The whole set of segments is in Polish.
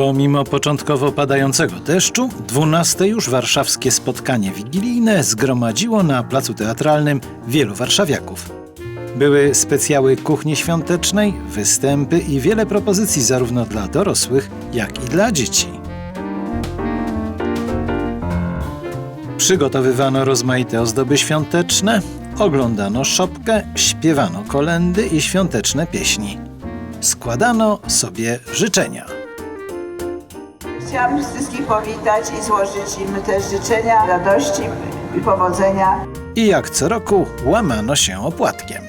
Pomimo początkowo padającego deszczu, 12 już warszawskie spotkanie wigilijne zgromadziło na placu teatralnym wielu warszawiaków. Były specjały kuchni świątecznej, występy i wiele propozycji zarówno dla dorosłych, jak i dla dzieci. Przygotowywano rozmaite ozdoby świąteczne, oglądano szopkę, śpiewano kolendy i świąteczne pieśni. Składano sobie życzenia. Chciałam wszystkich powitać i złożyć im też życzenia radości i powodzenia. I jak co roku łamano się opłatkiem.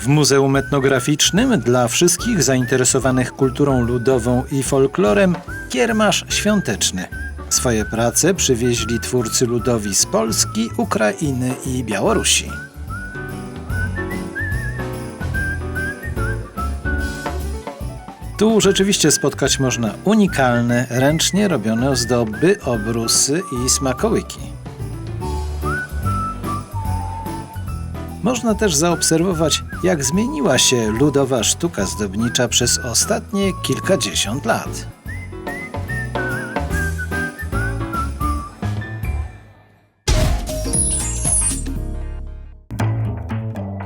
W Muzeum Etnograficznym dla wszystkich zainteresowanych kulturą ludową i folklorem kiermasz świąteczny. Swoje prace przywieźli twórcy ludowi z Polski, Ukrainy i Białorusi. Tu rzeczywiście spotkać można unikalne, ręcznie robione ozdoby, obrusy i smakołyki. Można też zaobserwować, jak zmieniła się ludowa sztuka zdobnicza przez ostatnie kilkadziesiąt lat.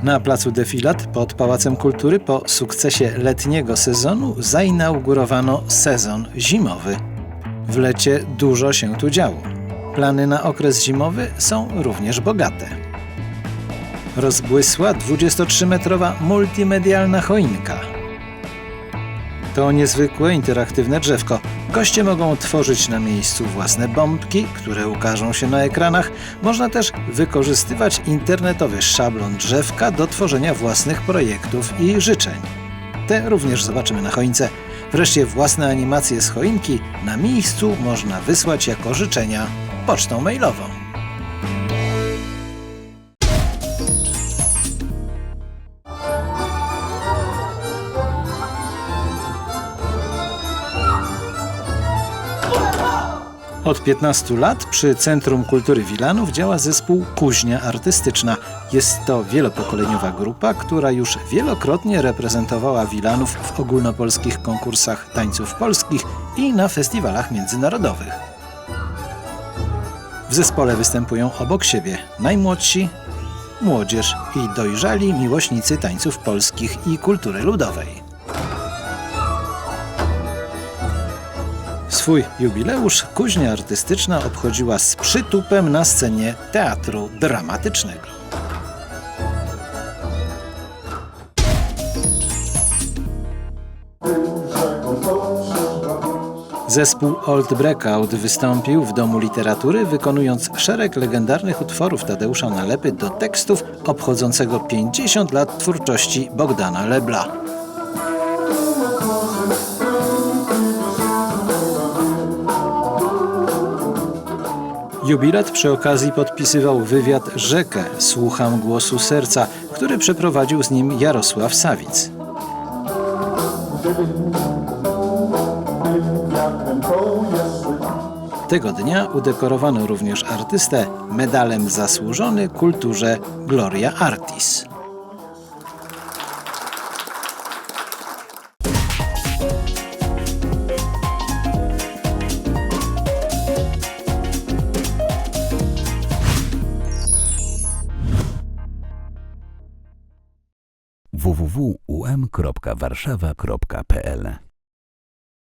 Na placu Defilat pod Pałacem Kultury po sukcesie letniego sezonu zainaugurowano sezon zimowy. W lecie dużo się tu działo. Plany na okres zimowy są również bogate. Rozbłysła 23-metrowa multimedialna choinka. To niezwykłe interaktywne drzewko. Goście mogą tworzyć na miejscu własne bombki, które ukażą się na ekranach. Można też wykorzystywać internetowy szablon drzewka do tworzenia własnych projektów i życzeń. Te również zobaczymy na choince. Wreszcie własne animacje z choinki na miejscu można wysłać jako życzenia pocztą mailową. Od 15 lat przy Centrum Kultury Wilanów działa zespół Kuźnia Artystyczna. Jest to wielopokoleniowa grupa, która już wielokrotnie reprezentowała Wilanów w ogólnopolskich konkursach tańców polskich i na festiwalach międzynarodowych. W zespole występują obok siebie najmłodsi, młodzież i dojrzali miłośnicy tańców polskich i kultury ludowej. Swój jubileusz kuźnia artystyczna obchodziła z przytupem na scenie teatru dramatycznego. Zespół Old Breakout wystąpił w Domu Literatury, wykonując szereg legendarnych utworów Tadeusza Nalepy do tekstów obchodzącego 50 lat twórczości Bogdana Lebla. Jubilat przy okazji podpisywał wywiad Rzekę Słucham głosu serca, który przeprowadził z nim Jarosław Sawic. Tego dnia udekorowano również artystę medalem zasłużony kulturze Gloria Artis. www.um.warszawa.pl